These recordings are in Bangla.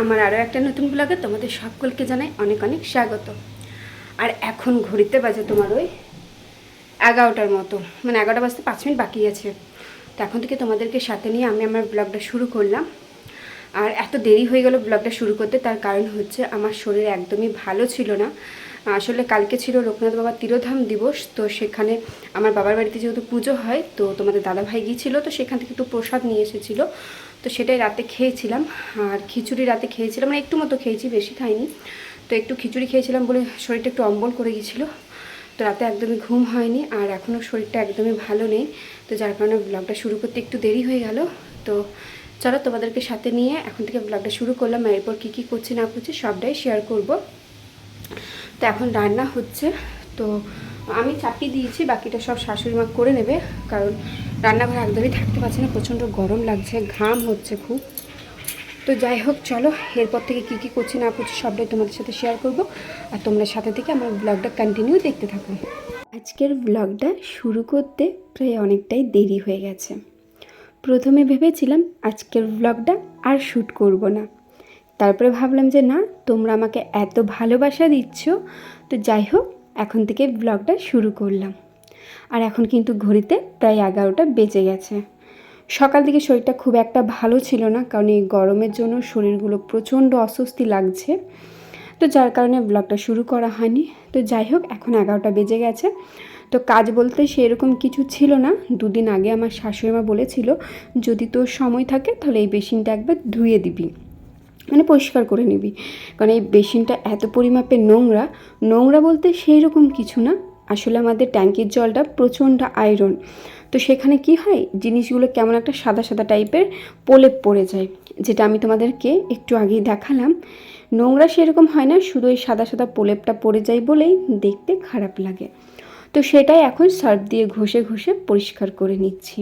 আমার আরও একটা নতুন ব্লগে তোমাদের সকলকে জানাই অনেক অনেক স্বাগত। আর এখন ঘড়িতে বাজে তোমার ওই এগারোটার মতো মানে এগারোটা বাজতে পাঁচ মিনিট বাকি আছে। তো এখন থেকে তোমাদেরকে সাথে নিয়ে আমি আমার ব্লগটা শুরু করলাম। আর এত দেরি হয়ে গেল ব্লগটা শুরু করতে, তার কারণ হচ্ছে আমার শরীর একদমই ভালো ছিল না। আসলে কালকে ছিল লোকনাথ বাবার তিরোধাম দিবস, তো সেখানে আমার বাবার বাড়িতে যেহেতু পুজো হয়, তো তোমাদের দাদা ভাই গিয়েছিল, তো সেখান থেকে একটু প্রসাদ নিয়ে এসেছিল। তো সেটাই রাতে খেয়েছিলাম। আর খিচুড়ি রাতে খেয়েছিলাম মানে একটু মতো খেয়েছি, বেশি খাইনি। তো একটু খিচুড়ি খেয়েছিলাম বলে শরীরটা একটু অম্বল করে গিয়েছিল। তো রাতে একদমই ঘুম হয়নি আর এখনও শরীরটা একদমই ভালো নেই। তো যার কারণে ব্লগটা শুরু করতে একটু দেরি হয়ে গেল। তো চলো তোমাদেরকে সাথে নিয়ে এখন থেকে ব্লগটা শুরু করলাম আর এরপর কী কী করছি না করছি সবটাই শেয়ার করব। তো এখন রান্না হচ্ছে। তো আমি চাপিয়ে দিয়েছি, বাকিটা সব শাশুড়ি মা করে নেবে। কারণ রান্নাঘরে একদমই থাকতে পারছি না, প্রচণ্ড গরম লাগছে, ঘাম হচ্ছে খুব। তো যাই হোক, চলো, এরপর থেকে কী কী করছি না করছি সবটাই তোমাদের সাথে শেয়ার করব। আর তোমরা সাথে থেকে আমার ব্লগটা কন্টিনিউ দেখতে থাকো। আজকের ব্লগটা শুরু করতে প্রায় অনেকটাই দেরি হয়ে গেছে। প্রথমে ভেবেছিলাম আজকের ব্লগটা আর শ্যুট করব না। তারপরে ভাবলাম যে না, তোমরা আমাকে এত ভালোবাসা দিচ্ছ। তো যাই হোক, এখন থেকে ব্লগটা শুরু করলাম। আর এখন কিন্তু ঘড়িতে প্রায় এগারোটা বেজে গেছে। সকাল থেকে শরীরটা খুব একটা ভালো ছিল না, কারণ এই গরমের জন্য শরীরগুলো প্রচণ্ড অস্বস্তি লাগছে। তো যার কারণে ব্লগটা শুরু করা হয়নি। তো যাই হোক, এখন এগারোটা বেজে গেছে। তো কাজ বলতে সেরকম কিছু ছিল না। দুদিন আগে আমার শাশুড়িমা বলেছিল, যদি তোর সময় থাকে, তাহলে এই বেসিনটা একবার ধুয়ে দিবি। মানে পরিষ্কার করে নিবি। কারণ এই বেসিনটা এত পরিমাপে নোংরা নোংরা বলতে সেই রকম কিছু না। আসলে আমাদের ট্যাঙ্কির জলটা প্রচণ্ড আয়রন তো সেখানে কি হয়? জিনিসগুলো কেমন একটা সাদা সাদা টাইপের প্রলেপ পড়ে যায়, যেটা আমি তোমাদেরকে একটু আগেই দেখালাম। নোংরা সেরকম হয় না, শুধু ওই সাদা সাদা প্রলেপটা পড়ে যায় বলেই দেখতে খারাপ লাগে। তো সেটাই এখন সার্ফ দিয়ে ঘষে ঘষে পরিষ্কার করে নিচ্ছি।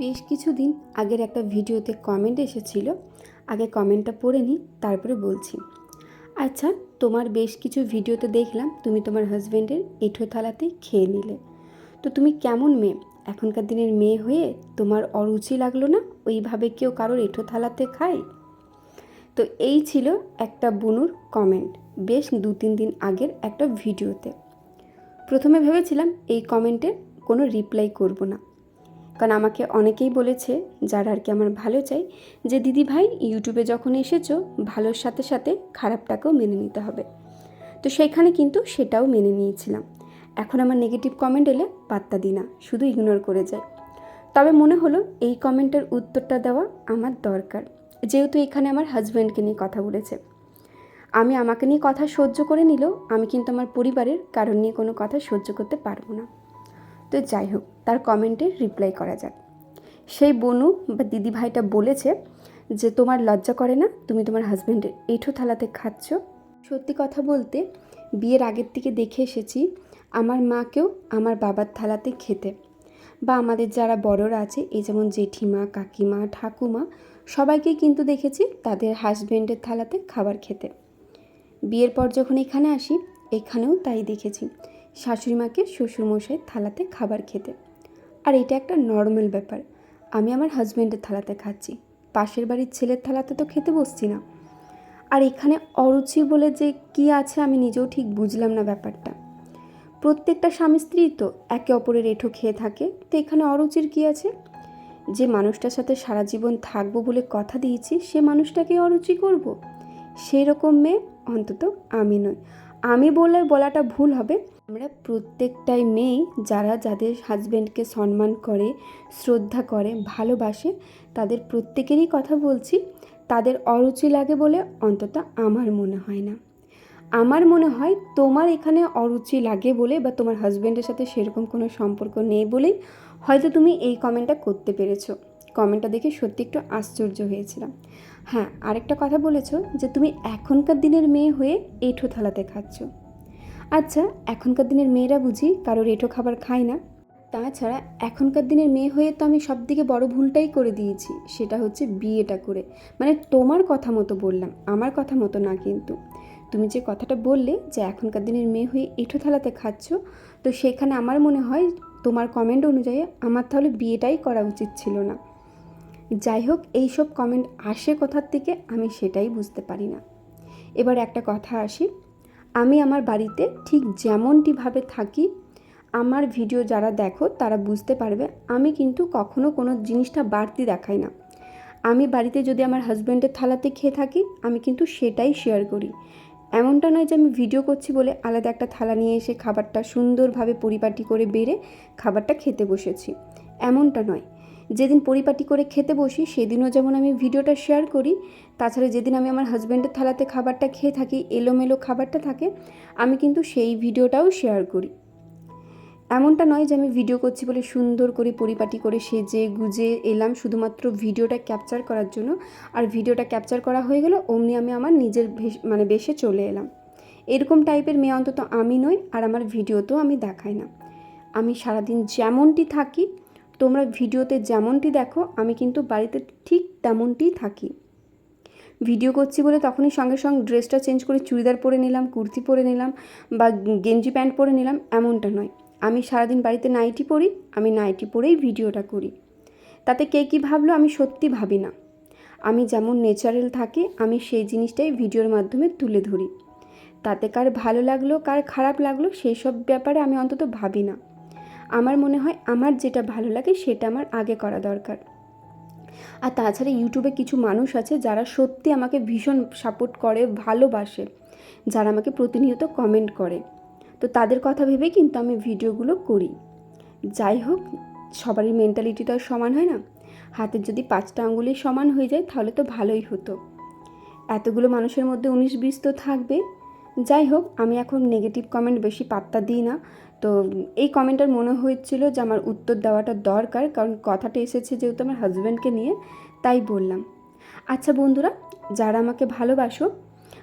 বেশ কিছুদিন আগের একটা ভিডিওতে কমেন্ট এসেছিল আগে কমেন্টটা পড়ে নিই, তারপরে বলছি। আচ্ছা তোমার বেশ কিছু ভিডিওতে দেখলাম, তুমি তোমার হাজব্যান্ডের এঁঠো থালাতে খেয়ে নিলে। তো তুমি কেমন মেয়ে? এখনকার দিনের মেয়ে হয়ে তোমার অরুচি লাগল না? ওইভাবে কেউ কারোর এঁঠো থালাতে খায়? তো এই ছিল একটা বুনুর কমেন্ট, বেশ দু তিন দিন আগের একটা ভিডিওতে। প্রথমে ভেবেছিলাম এই কমেন্টের কোনো রিপ্লাই করব না। কারণ আমাকে অনেকেই বলেছে, যারা আর কি আমার ভালো চাই, যে দিদি ভাই, ইউটিউবে যখন এসেছ, ভালোর সাথে সাথে খারাপটাকেও মেনে নিতে হবে। তো সেইখানে কিন্তু সেটাও মেনে নিয়েছিলাম। এখন আমার নেগেটিভ কমেন্ট এলে পাত্তা দিই না, শুধু ইগনোর করে যায় তবে মনে হলো, এই কমেন্টের উত্তরটা দেওয়া আমার দরকার। যেহেতু এখানে আমার হাজব্যান্ডকে নিয়ে কথা বলেছে। আমি আমাকে নিয়ে কথা সহ্য করে নিলেও, আমি কিন্তু আমার পরিবারের কারণ নিয়ে কোনো কথা সহ্য করতে পারব না। তো যাই হোক, তার কমেন্টে রিপ্লাই করা যাক। সেই বনু বা দিদি ভাইটা বলেছে যে, তোমার লজ্জা করে না, তুমি তোমার হাজব্যান্ডের এঁঠো থালাতে খাচ্ছ? সত্যি কথা বলতে, বিয়ের আগের থেকে দেখে এসেছি, আমার মাকেও আমার বাবার থালাতে খেতে। বা আমাদের যারা বড়রা আছে, এই যেমন জেঠিমা, কাকিমা, ঠাকুমা, সবাইকেই কিন্তু দেখেছি তাদের হাজব্যান্ডের থালাতে খাবার খেতে। বিয়ের পর যখন এখানে আসি, এখানেও তাই দেখেছি। শাশুড়ি মাকে শ্বশুরমশাইয়ের থালাতে খাবার খেতে। আর এটা একটা নর্মাল ব্যাপার। আমি আমার হাজব্যান্ডের থালাতে খাচ্ছি। পাশের বাড়ির ছেলের থালাতে তো খেতে বসছি না। আর এখানে অরুচি বলে যে কি আছে আমি নিজেও ঠিক বুঝলাম না ব্যাপারটা। প্রত্যেকটা স্বামী স্ত্রী তো একে অপরের এঁঠো খেয়ে থাকে। তো এখানে অরুচির কি আছে? যে মানুষটার সাথে সারা জীবন থাকব বলে কথা দিয়েছি, সে মানুষটাকে অরুচি করব। সেই রকম মেয়ে অন্তত আমি নই। আমি বলে বলাটা ভুল হবে আমরা প্রত্যেকটাই মেয়ে যারা যাদের হাজব্যান্ডকে সম্মান করে, শ্রদ্ধা করে, ভালোবাসে, তাদের প্রত্যেকেরই কথা বলছি। তাদের অরুচি লাগে বলে অন্তত আমার মনে হয় না। আমার মনে হয় তোমার এখানে অরুচি লাগে বলে বা তোমার হাজব্যান্ডের সাথে সেরকম কোনো সম্পর্ক নেই বলেই হয়তো তুমি এই কমেন্টটা করতে পেরেছ। কমেন্টটা দেখে সত্যি একটু আশ্চর্য হয়েছিলাম। হ্যাঁ আরেকটা কথা বলেছ যে তুমি এখনকার দিনের মেয়ে হয়ে এঁঠো থালাতে খাচ্ছ। আচ্ছা এখনকার দিনের মেয়েরা বুঝি কারোর এঁঠো খাবার খায় না। তাছাড়া এখনকার দিনের মেয়ে হয়ে তো আমি সব থেকে বড় ভুলটাই করে দিয়েছি, সেটা হচ্ছে বিয়েটা করে। মানে তোমার কথা মতো বললাম, আমার কথা মতো না কিন্তু। তুমি যে কথাটা বললে যে এখনকার দিনের মেয়ে হয়ে এঁঠো থালাতে খাচ্ছ, তো সেখানে আমার মনে হয় তোমার কমেন্ট অনুযায়ী আমার তাহলে বিয়েটাই করা উচিত ছিল না। যাই হোক, এইসব কমেন্ট আসে কোথার থেকে আমি সেটাই বুঝতে পারি না। এবার একটা কথা আসি। আমি আমার বাড়িতে ঠিক যেমনটিভাবে থাকি, আমার ভিডিও যারা দেখো তারা বুঝতে পারবে আমি কিন্তু কখনো কোনো জিনিসটা বাড়তি দেখাই না। আমি বাড়িতে যদি আমার হাজব্যান্ডের থালাতে খেয়ে থাকি, আমি কিন্তু সেটাই শেয়ার করি। এমনটা নয় যে আমি ভিডিও করছি বলে আলাদা একটা থালা নিয়ে এসে খাবারটা সুন্দরভাবে পরিপাটি করে বেড়ে খাবারটা খেতে বসেছি। এমনটা নয়। যেদিন পরিপাটি করে খেতে বসি, সেদিনও যেমন আমি ভিডিওটা শেয়ার করি, তাছাড়া যেদিন আমি আমার হাজব্যান্ডের থালাতে খাবারটা খেয়ে থাকি, এলোমেলো খাবারটা থাকে, আমি কিন্তু সেই ভিডিওটাও শেয়ার করি। এমনটা নয় যে আমি ভিডিও করছি বলে সুন্দর করে পরিপাটি করে সেজে গুজে এলাম, শুধুমাত্র ভিডিওটা ক্যাপচার করার জন্য। আর ভিডিওটা ক্যাপচার করা হয়ে গেল, অমনি আমি আমার নিজের মানে বেশে চলে এলাম। এরকম টাইপের মেয়ে অন্তত আমি নই, আর আমার ভিডিওতেও আমি দেখাই না। আমি সারাদিন যেমনটি থাকি তোমরা ভিডিওতে যেমনটি দেখো, আমি কিন্তু বাড়িতে ঠিক তেমনটিই থাকি। ভিডিও করছি বলে তখনই সঙ্গে সঙ্গে ড্রেসটা চেঞ্জ করে চুড়িদার পরে নিলাম, কুর্তি পরে নিলাম বা গেঞ্জি প্যান্ট পরে নিলাম, এমনটা নয়। আমি সারাদিন বাড়িতে নাইটি পরি, আমি নাইটি পরেই ভিডিওটা করি। তাতে কে কী ভাবলো আমি সত্যি ভাবি না। আমি যেমন ন্যাচারাল থাকি, আমি সেই জিনিসটাই ভিডিওর মাধ্যমে তুলে ধরি। তাতে কার ভালো লাগল, কার খারাপ লাগল, সেই সব ব্যাপারে আমি অন্তত ভাবি না। আমার মনে হয় আমার যেটা ভালো লাগে সেটা আমার আগে করা দরকার। আর তাছাড়া ইউটিউবে কিছু মানুষ আছে যারা সত্যি আমাকে ভীষণ সাপোর্ট করে, ভালোবাসে, যারা আমাকে প্রতিনিয়ত কমেন্ট করে। তো তাদের কথা ভেবে কিন্তু আমি ভিডিওগুলো করি। যাই হোক, সবারই মেন্টালিটি তো আর সমান হয় না। হাতের যদি পাঁচটা আঙ্গুলি সমান হয়ে যায় তাহলে তো ভালোই হতো। এতগুলো মানুষের মধ্যে উনিশ বিশ তো থাকবে। যাই হোক, আমি এখন নেগেটিভ কমেন্ট বেশি পাত্তা দিই না। তো এই কমেন্টটার মনে হয়েছিল যে আমার উত্তর দেওয়াটা দরকার, কারণ কথাটা এসেছে যেহেতু আমার হাজব্যান্ডকে নিয়ে, তাই বললাম। আচ্ছা বন্ধুরা, যারা আমাকে ভালোবাসো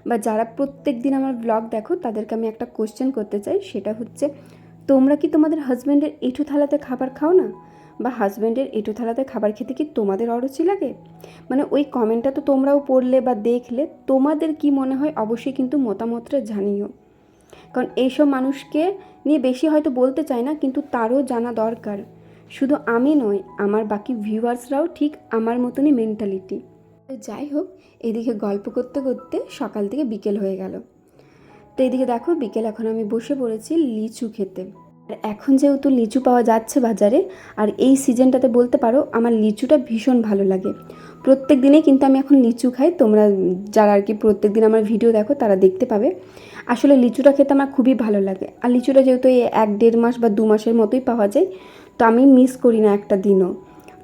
বা যারা প্রত্যেক দিন আমার ব্লগ দেখো, তাদেরকে আমি একটা কোশ্চেন করতে চাই, সেটা হচ্ছে, তোমরা কি তোমাদের হাজব্যান্ডের এঁঠো থালাতে খাবার খাও না? বা হাজব্যান্ডের এঁঠো থালাতে খাবার খেতে কি তোমাদের অরুচি লাগে? মানে ওই কমেন্টটা তো তোমরাও পড়লে বা দেখলে, তোমাদের কি মনে হয় অবশ্যই কিন্তু মতামতটা জানিও। কারণ এইসব মানুষকে নিয়ে বেশি হয়তো বলতে চাই না, কিন্তু তারও জানা দরকার। শুধু আমি নয় আমার বাকি ভিউয়ার্সরাও ঠিক আমার মতনই মেন্টালিটি যাই হোক, এদিকে গল্প করতে করতে সকাল থেকে বিকেল হয়ে গেল। তো এদিকে দেখো, বিকেল এখন আমি বসে পড়েছি লিচু খেতে। আর এখন যেহেতু লিচু পাওয়া যাচ্ছে বাজারে, আর এই সিজনটাতে বলতে পারো আমার লিচুটা ভীষণ ভালো লাগে। প্রত্যেক দিনে কিন্তু আমি এখন লিচু খাই, তোমরা যারা আর কি প্রত্যেক দিন আমার ভিডিও দেখো তারা দেখতে পাবে। আসলে লিচুটা খেতে আমার খুবই ভালো লাগে। আর লিচুটা যেহেতু এই এক দেড় মাস বা দু মাসের মতোই পাওয়া যায়, তো আমি মিস করি না একটা দিনও।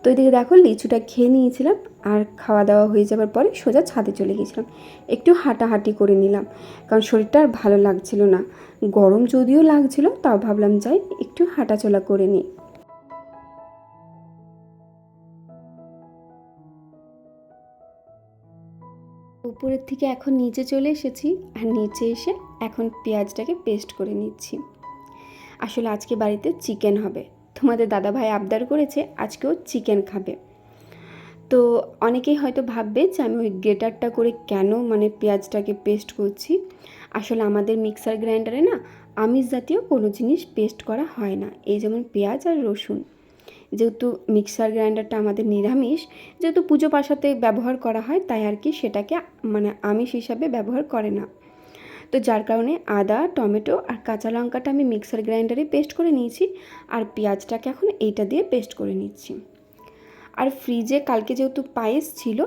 তো এদিকে দেখো লিচুটা খেয়ে নিয়েছিলাম আর খাওয়া দাওয়া হয়ে যাওয়ার পরে সোজা ছাদে চলে গেছিলাম। একটু হাঁটাহাঁটি করে নিলাম, কারণ শরীরটা আর ভালো লাগছিল না। গরম যদিও লাগছিল, তাও ভাবলাম যাই একটু হাঁটাচলা করে নিই। উপরের থেকে এখন নিচে চলে এসেছি আর নিচে এসে এখন পেঁয়াজটাকে পেস্ট করে নিচ্ছি। আসলে আজকে বাড়িতে চিকেন হবে। তোমাদের দাদাভাই আবদার করেছে, আজকেও চিকেন খাবে। তো অনেকেই হয়তো ভাববে যে আমি ওই গ্রেটারটা করে কেন মানে পেঁয়াজটাকে পেস্ট করছি? আসলে আমাদের মিক্সার গ্রাইন্ডারে না আমিষ জাতীয় কোনো জিনিস পেস্ট করা হয় না, এই যেমন পেঁয়াজ আর রসুন। যেহেতু মিক্সার গ্রাইন্ডারটা আমাদের নিরামিষ, যেহেতু পুজো পাশাতে ব্যবহার করা হয়, তাই আর কি সেটাকে মানে আমিষ হিসাবে ব্যবহার করে না। তো যার কারণে আদা, টমেটো আর কাঁচা লঙ্কাটা আমি মিক্সার গ্রাইন্ডারে পেস্ট করে নিয়েছি আর পেঁয়াজটাকে এখন এইটা দিয়ে পেস্ট করে নিচ্ছি। আর ফ্রিজে কালকে যেহেতু পায়েস ছিল,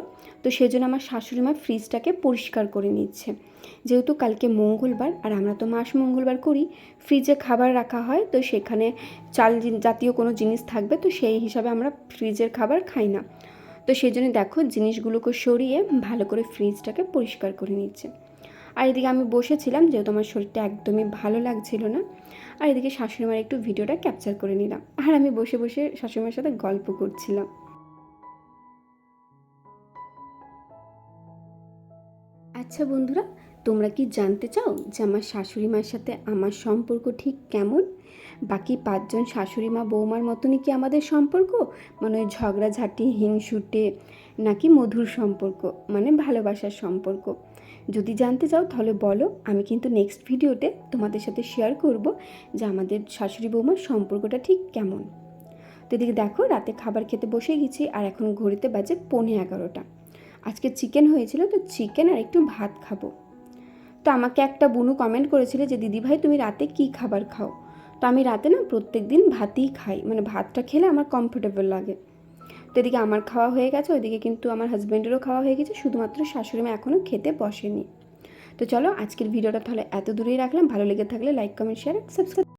তো সেজন্য আমার শাশুড়ি মা ফ্রিজটাকে পরিষ্কার করে নিচ্ছে। যেহেতু কালকে মঙ্গলবার আর আমরা তো মাস মঙ্গলবার করি, ফ্রিজে খাবার রাখা হয়, তো সেখানে চাল জাতীয় কোনো জিনিস থাকবে, তো সেই হিসাবে আমরা ফ্রিজের খাবার খাই না। তো সেই জন্য দেখো জিনিসগুলোকে সরিয়ে ভালো করে ফ্রিজটাকে পরিষ্কার করে নিচ্ছে। আর এদিকে আমি বসেছিলাম যেহেতু আমার শরীরটা একদমই ভালো লাগছিল না। আর এদিকে শাশুড়িমার একটু ভিডিওটা ক্যাপচার করে নিলাম। আর আমি বসে বসে শাশুড়িমার সাথে গল্প করছিলাম। আচ্ছা বন্ধুরা, তোমরা কি জানতে চাও যে আমার শাশুড়ি মার সাথে আমার সম্পর্ক ঠিক কেমন? বাকি পাঁচজন শাশুড়ি মা বৌমার মতনই কি আমাদের সম্পর্ক? মানে ওই ঝগড়াঝাটি, হিংসুটে নাকি মধুর সম্পর্ক মানে ভালোবাসার সম্পর্ক? যদি জানতে চাও তাহলে বলো, আমি কিন্তু নেক্সট ভিডিওতে তোমাদের সাথে শেয়ার করব যে আমাদের শাশুড়ি বৌমার সম্পর্কটা ঠিক কেমন। তো এদিকে দেখো, রাতে খাবার খেতে বসে গেছি আর এখন ঘড়িতে বাজে পৌনে এগারোটা। আজকে চিকেন হয়েছিল, তো চিকেন আর একটু ভাত খাব। তো আমাকে একটা বুনু কমেন্ট করেছিল যে, দিদিভাই, তুমি রাতে কি খাবার খাও? তো আমি রাতে না প্রত্যেক দিন ভাতই খাই। মানে ভাতটা খেলে আমার কমফোর্টেবল লাগে। তো এদিকে আমার খাওয়া হয়ে গেছে, ওইদিকে কিন্তু আমার হাজব্যান্ডেরও খাওয়া হয়ে গেছে, শুধুমাত্র শাশুড়ি মা এখনও খেতে বসেনি। তো চলো আজকের ভিডিওটা তাহলে এত দূরেই রাখলাম। ভালো লেগে থাকলে লাইক কমেন্ট শেয়ার সাবস্ক্রাইব